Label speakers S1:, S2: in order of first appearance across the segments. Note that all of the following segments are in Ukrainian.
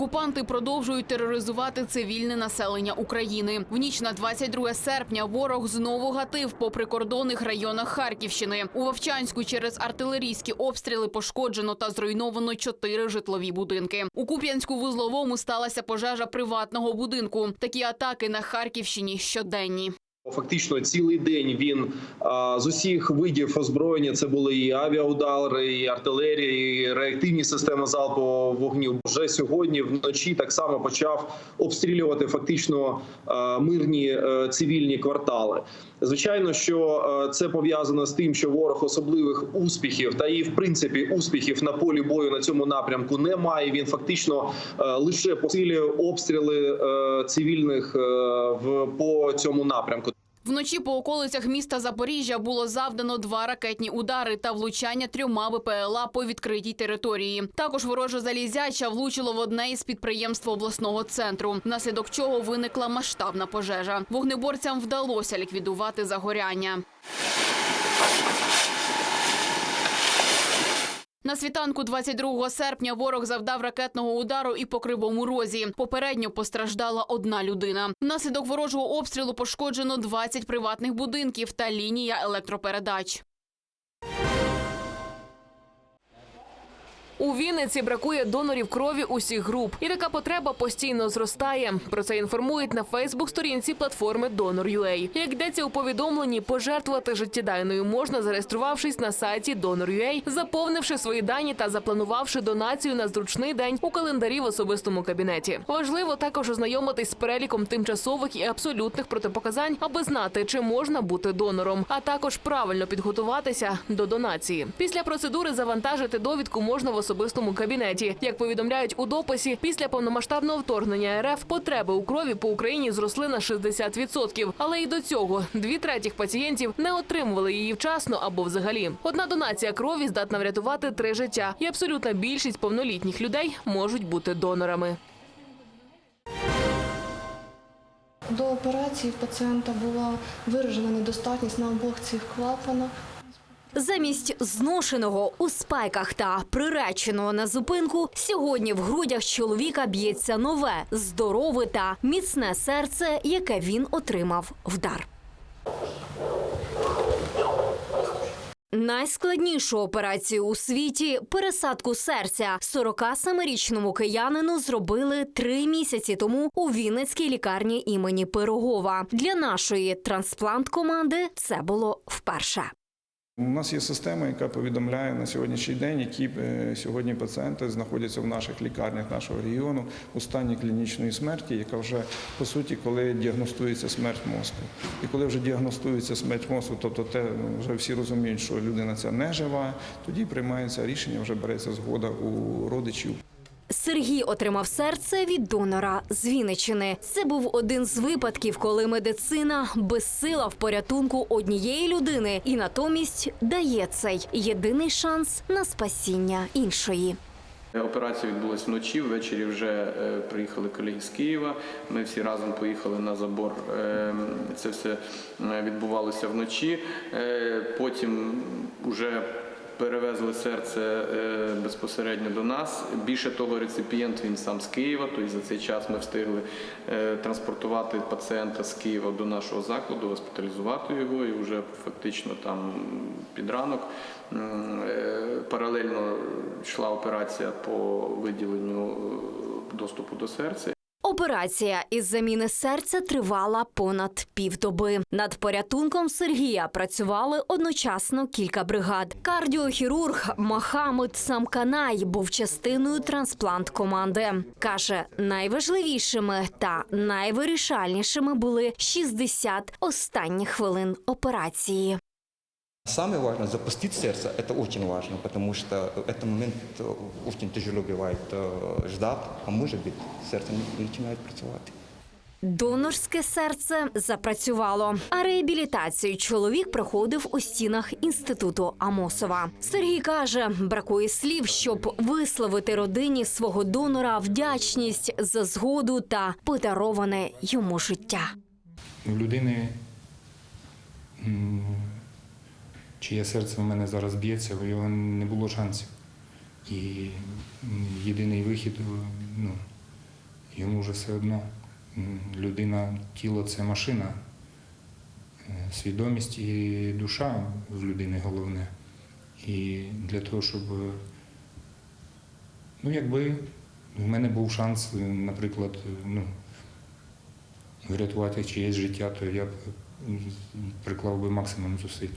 S1: Окупанти продовжують тероризувати цивільне населення України. В ніч на 22 серпня ворог знову гатив по прикордонних районах Харківщини. У Вовчанську через артилерійські обстріли пошкоджено та зруйновано чотири житлові будинки. У Куп'янську вузловому сталася пожежа приватного будинку. Такі атаки на Харківщині щоденні.
S2: Фактично цілий день він з усіх видів озброєння це були і авіаудари, і артилерія, і реактивні системи залпового вогню. Вже сьогодні вночі так само почав обстрілювати фактично мирні е, цивільні квартали. Звичайно, що е, це пов'язано з тим, що ворог особливих успіхів та і в принципі успіхів на полі бою на цьому напрямку немає. Він фактично е, лише посилює обстріли е, цивільних в по цьому напрямку.
S1: Вночі по околицях міста Запоріжжя було завдано два ракетні удари та влучання трьома ВПЛА по відкритій території. Також вороже залізяча влучило в одне із підприємств обласного центру, внаслідок чого виникла масштабна пожежа. Вогнеборцям вдалося ліквідувати загоряння. На світанку 22 серпня ворог завдав ракетного удару і по кривому розі. Попередньо постраждала одна людина. Внаслідок ворожого обстрілу пошкоджено 20 приватних будинків та лінія електропередач.
S3: У Вінниці бракує донорів крові усіх груп, і така потреба постійно зростає. Про це інформують на Фейсбук-сторінці платформи Donor.ua. Як йдеться у повідомленні, пожертвувати життєдайною можна, зареєструвавшись на сайті Donor.ua, заповнивши свої дані та запланувавши донацію на зручний день у календарі в особистому кабінеті. Важливо також ознайомитись з переліком тимчасових і абсолютних протипоказань, аби знати, чи можна бути донором, а також правильно підготуватися до донації. Після процедури завантажити довідку можна в особистому кабінеті. Як повідомляють у дописі, після повномасштабного вторгнення РФ потреби у крові по Україні зросли на 60%. Але і до цього дві третіх пацієнтів не отримували її вчасно або взагалі. Одна донація крові здатна врятувати три життя, і абсолютна більшість повнолітніх людей можуть бути донорами.
S4: До операції пацієнта була виражена недостатність на обох цих клапанах.
S5: Замість зношеного у спайках та приреченого на зупинку сьогодні в грудях чоловіка б'ється нове, здорове та міцне серце, яке він отримав вдар. Найскладнішу операцію у світі пересадку серця 47-річному киянину зробили три місяці тому у Вінницькій лікарні імені Пирогова. Для нашої трансплант команди це було вперше.
S6: У нас є система, яка повідомляє на сьогоднішній день, які е, сьогодні пацієнти знаходяться в наших лікарнях нашого регіону у стані клінічної смерті, яка вже по суті, коли діагностується смерть мозку. І коли вже діагностується смерть мозку, тобто те ну, вже всі розуміють, що людина ця не жива, тоді приймається рішення, вже береться згода у родичів.
S5: Сергій отримав серце від донора з Вінничини. Це був один з випадків, коли медицина безсила в порятунку однієї людини і натомість дає цей єдиний шанс на спасіння іншої.
S7: Операція відбулася вночі. Ввечері вже е, приїхали колеги з Києва. Ми всі разом поїхали на забор. Е, Це все е, відбувалося вночі. Потім вже перевезли серце е, безпосередньо до нас. Більше того, реципієнт він сам з Києва. Тобто за цей час ми встигли е, транспортувати пацієнта з Києва до нашого закладу, госпіталізувати його і вже фактично там під ранок. е, Паралельно йшла операція по виділенню доступу до серця.
S5: Операція із заміни серця тривала понад півдоби. Над порятунком Сергія працювали одночасно кілька бригад. Кардіохірург Махамед Самканай був частиною трансплант команди. каже, найважливішими та найвирішальнішими були 60 останніх хвилин операції.
S8: Самое важное – запустить сердце. Это очень важно, потому что этот момент э, очень тяжело бывает э, ждать, а может быть сердце не- начинает працювати.
S5: Донорське серце запрацювало. А реабілітацію чоловік проходив у стінах інституту Амосова. Сергій каже, бракує слів, щоб висловити родині свого донора вдячність за згоду та подароване йому життя.
S9: У людини, м, чиє серце в мене зараз б'ється, у його не було шансів. І єдиний вихід ну, йому вже все одно. Людина, тіло це машина, Е, свідомість і душа в людини головне. І для того, щоб, е, ну, якби в мене був шанс, е, наприклад, е, ну, врятувати чиєсь життя, то я б приклав би максимум зусиль.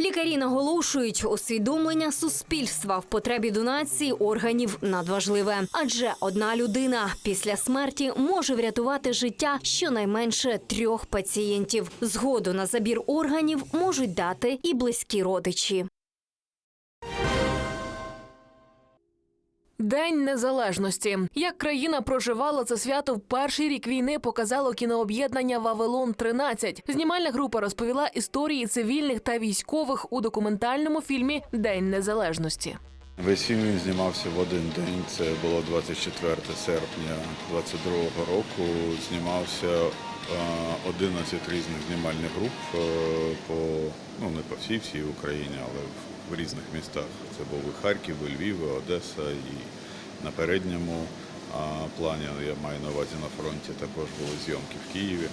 S5: Лікарі наголошують, усвідомлення суспільства в потребі донації органів надважливе, адже одна людина після смерті може врятувати життя щонайменше трьох пацієнтів. Згоду на забір органів можуть дати і близькі родичі.
S3: День незалежності. Як країна проживала це свято в перший рік війни, показало кінооб'єднання Вавилон 13 Знімальна група розповіла історії цивільних та військових у документальному фільмі День незалежності.
S10: Весь фільм він знімався в один день. Це було 24 серпня 22 року. Знімався е, 11 різних знімальних груп е, по ну не по всій всій Україні, але в- різних містах. Це був і Харків, і Львів, і Одеса, і на передньому плані я маю на увазі на фронті. Також були зйомки в Києві.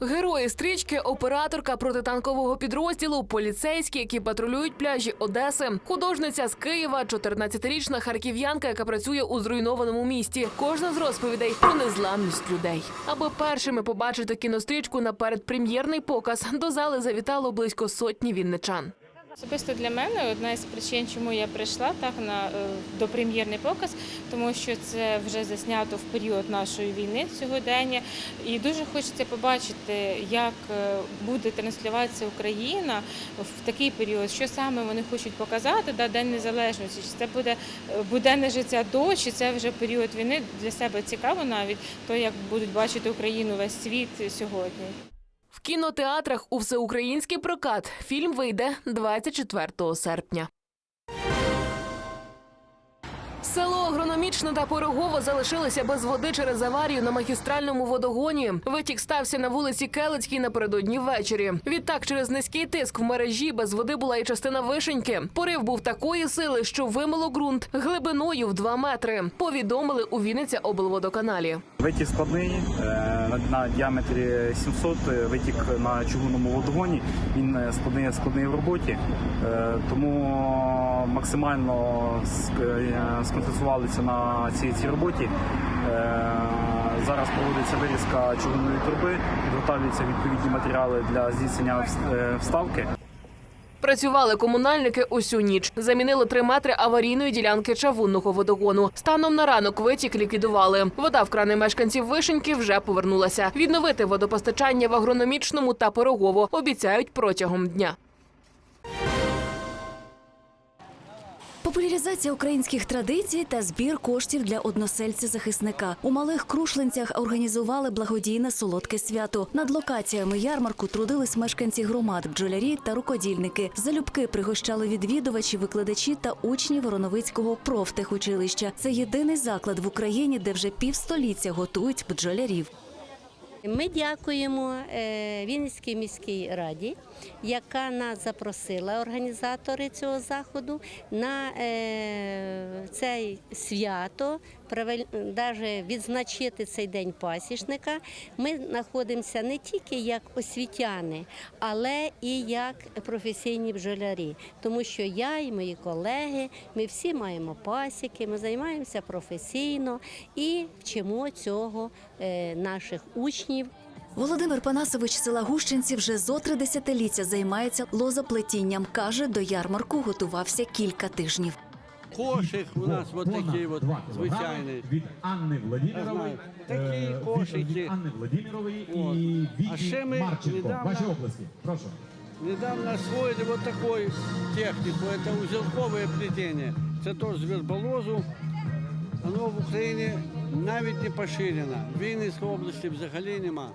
S3: Герої стрічки, операторка протитанкового підрозділу, поліцейські, які патрулюють пляжі Одеси, художниця з Києва, 14-річна харків'янка, яка працює у зруйнованому місті. Кожна з розповідей про незламність людей. Аби першими побачити кінострічку на передпрем'єрний показ, до зали завітало близько сотні вінничан.
S11: Особисто для мене одна із причин, чому я прийшла так на е, допрем'єрний показ, тому що це вже заснято в період нашої війни сьогодення, і дуже хочеться побачити, як е, буде транслюватися Україна в такий період, що саме вони хочуть показати да, День Незалежності. Чи це буде е, буденне життя до, чи це вже період війни для себе цікаво навіть то, як будуть бачити Україну весь світ сьогодні.
S3: В кінотеатрах у всеукраїнський прокат фільм вийде 24 серпня. Село Агрономічне та Пирогово залишилися без води через аварію на магістральному водогоні. Витік стався на вулиці Келицькій напередодні ввечері. Відтак, через низький тиск в мережі без води була і частина вишеньки. Порив був такої сили, що вимило ґрунт глибиною в 2 метри. Повідомили у Вінниця облводоканалі.
S12: Витік складний е, на, діаметрі 700, е, витік на чугунному водогоні. Він е, складний, складний в роботі, тому максимально сконцентрувалися на цій, цій роботі. Зараз проводиться вирізка чугунної труби, підготовлюються відповідні матеріали для здійснення вставки.
S3: Працювали комунальники усю ніч. Замінили три метри аварійної ділянки чавунного водогону. Станом на ранок витік ліквідували. Вода в крани мешканців Вишеньки вже повернулася. Відновити водопостачання в агрономічному та пирогово обіцяють протягом дня.
S13: Популяризація українських традицій та збір коштів для односельця захисника у малих крушлинцях організували благодійне солодке свято. Над локаціями ярмарку трудились мешканці громад, бджолярі та рукодільники. Залюбки пригощали відвідувачі, викладачі та учні Вороновицького профтехучилища. Це єдиний заклад в Україні, де вже півстоліття готують бджолярів.
S14: Ми дякуємо е, Вінницькій міській раді, яка нас запросила організатори цього заходу на це свято, навіть відзначити цей день пасічника. Ми знаходимося не тільки як освітяни, але і як професійні бджолярі, тому що я і мої колеги, ми всі маємо пасіки, ми займаємося професійно і вчимо цього е, наших учнів.
S13: Володимир Панасович села Гущинці вже зо три десятиліття займається лозоплетінням. Каже, до ярмарку готувався кілька тижнів.
S15: Кошик у нас от такий от звичайний.
S16: від Анни Владимирової.
S15: Такі
S16: е,
S15: кошики.
S16: Анни Владимирової і
S15: ми
S16: Марченко. Ваші області. Прошу.
S15: Недавно освоили вот такую технику. Это узелковое плетение. Це теж з верболозу. Воно в Україні навіть не поширено. В Вінницькій області взагалі нема.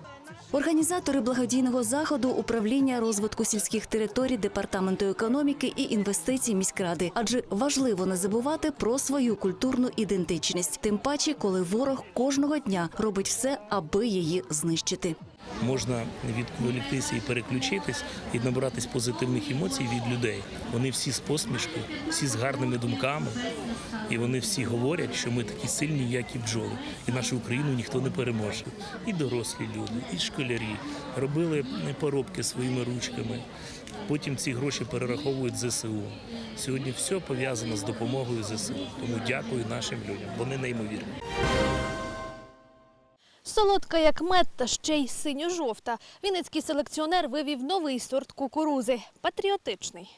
S13: Організатори благодійного заходу управління розвитку сільських територій департаменту економіки і інвестицій міськради, адже важливо не забувати про свою культурну ідентичність, тим паче, коли ворог кожного дня робить все, аби її знищити.
S17: можна відволіктися і переключитись, і набратись позитивних емоцій від людей. Вони всі з посмішкою, всі з гарними думками, і вони всі говорять, що ми такі сильні, як і бджоли, і нашу Україну ніхто не переможе. І дорослі люди, і школярі робили поробки своїми ручками. Потім ці гроші перераховують ЗСУ. Сьогодні все пов'язано з допомогою ЗСУ. Тому дякую нашим людям. Вони неймовірні.
S18: Солодка як мед та ще й синьо-жовта. Вінницький селекціонер вивів новий сорт кукурузи – патріотичний.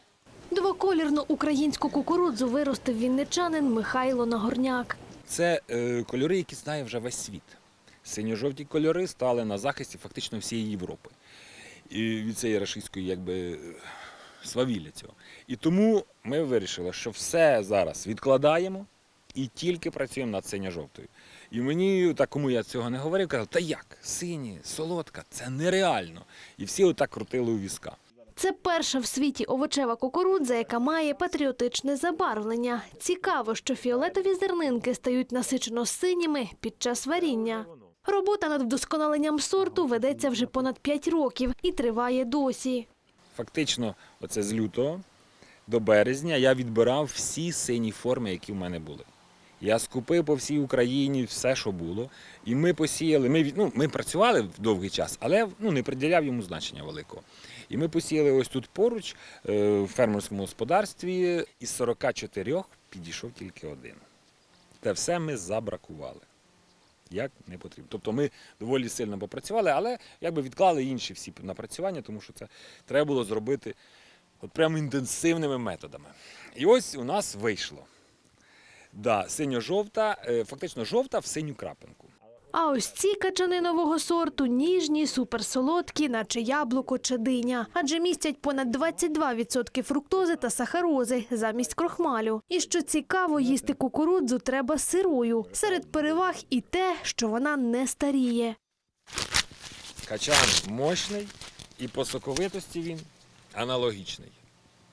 S18: Двоколірну українську кукурудзу виростив вінничанин Михайло Нагорняк.
S19: Це е, кольори, які знає вже весь світ. Синьо-жовті кольори стали на захисті фактично всієї Європи. І від цієї рашистської якби, свавілля цього. І тому ми вирішили, що все зараз відкладаємо і тільки працюємо над синьо-жовтою. І мені, так кому я цього не говорив, казав, та як, сині, солодка, це нереально. І всі отак крутили у візка.
S18: Це перша в світі овочева кукурудза, яка має патріотичне забарвлення. Цікаво, що фіолетові зернинки стають насичено синіми під час варіння. Робота над вдосконаленням сорту ведеться вже понад 5 років і триває досі.
S19: Фактично, оце з лютого до березня я відбирав всі сині форми, які в мене були. Я скупив по всій Україні все, що було. І ми посіяли. Ми, ну, ми працювали довгий час, але ну, не приділяв йому значення великого. І ми посіяли ось тут поруч, е, в фермерському господарстві, із 44 підійшов тільки один. Те все ми забракували. Як не потрібно. Тобто ми доволі сильно попрацювали, але якби відклали інші всі напрацювання, тому що це треба було зробити от прямо інтенсивними методами. І ось у нас вийшло. Да, синьо-жовта, е, фактично жовта в синю крапинку.
S18: А ось ці качани нового сорту ніжні, суперсолодкі, наче яблуко чи диня, адже містять понад 22% фруктози та сахарози замість крохмалю. І що цікаво, їсти кукурудзу треба сирою. Серед переваг і те, що вона не старіє.
S19: Качан мощний і по соковитості він аналогічний.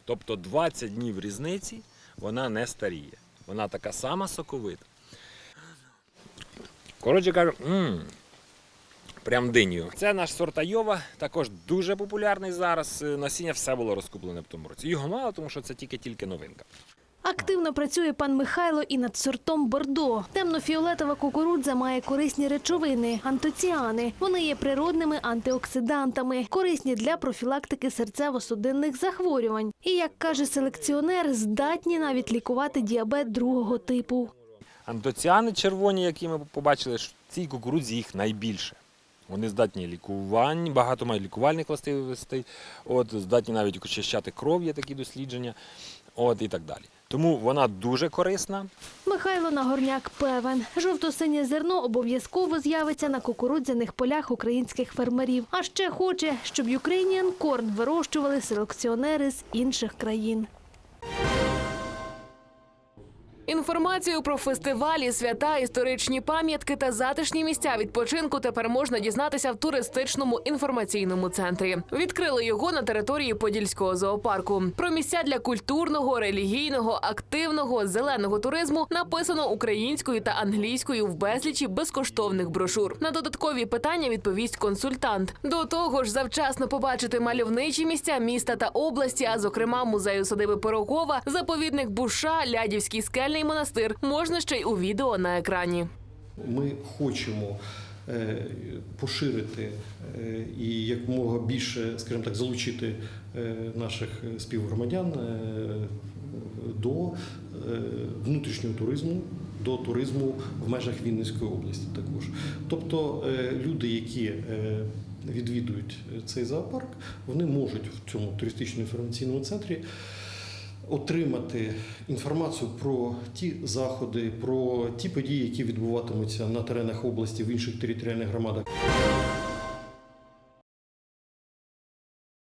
S19: Тобто 20 днів різниці вона не старіє. Вона така сама соковита. Коротше кажу, м прям динію. Це наш сорт Айова, також дуже популярний зараз. Е, Насіння все було розкуплене в тому році. Його мало, тому що це тільки-тільки новинка.
S18: Активно працює пан Михайло і над сортом Бордо. Темно-фіолетова кукурудза має корисні речовини антоціани. Вони є природними антиоксидантами, корисні для профілактики серцево-судинних захворювань. І як каже селекціонер, здатні навіть лікувати діабет другого типу.
S19: Антоціани червоні, які ми побачили, що в цій кукурудзі їх найбільше. Вони здатні лікувань, багато мають лікувальних властивостей, от, здатні навіть очищати кров, є такі дослідження, от, і так далі. Тому вона дуже корисна.
S18: Михайло Нагорняк певен, жовто-синє зерно обов'язково з'явиться на кукурудзяних полях українських фермерів. А ще хоче, щоб Ukrainian Corn вирощували селекціонери з інших країн.
S3: Інформацію про фестивалі, свята, історичні пам'ятки та затишні місця відпочинку тепер можна дізнатися в туристичному інформаційному центрі. Відкрили його на території Подільського зоопарку. Про місця для культурного, релігійного, активного, зеленого туризму написано українською та англійською в безлічі безкоштовних брошур. На додаткові питання відповість консультант. До того ж, завчасно побачити мальовничі місця міста та області, а зокрема музею садиби Пирогова, заповідник Буша, Лядівський скельний монастир, можна ще й у відео на екрані.
S20: Ми хочемо е, поширити е, і якомога більше, скажімо так, залучити е, наших співгромадян до внутрішнього туризму, до туризму в межах Вінницької області також. Тобто люди, які відвідують цей зоопарк, вони можуть в цьому туристично-інформаційному центрі отримати інформацію про ті заходи, про ті події, які відбуватимуться на теренах області в інших територіальних громадах.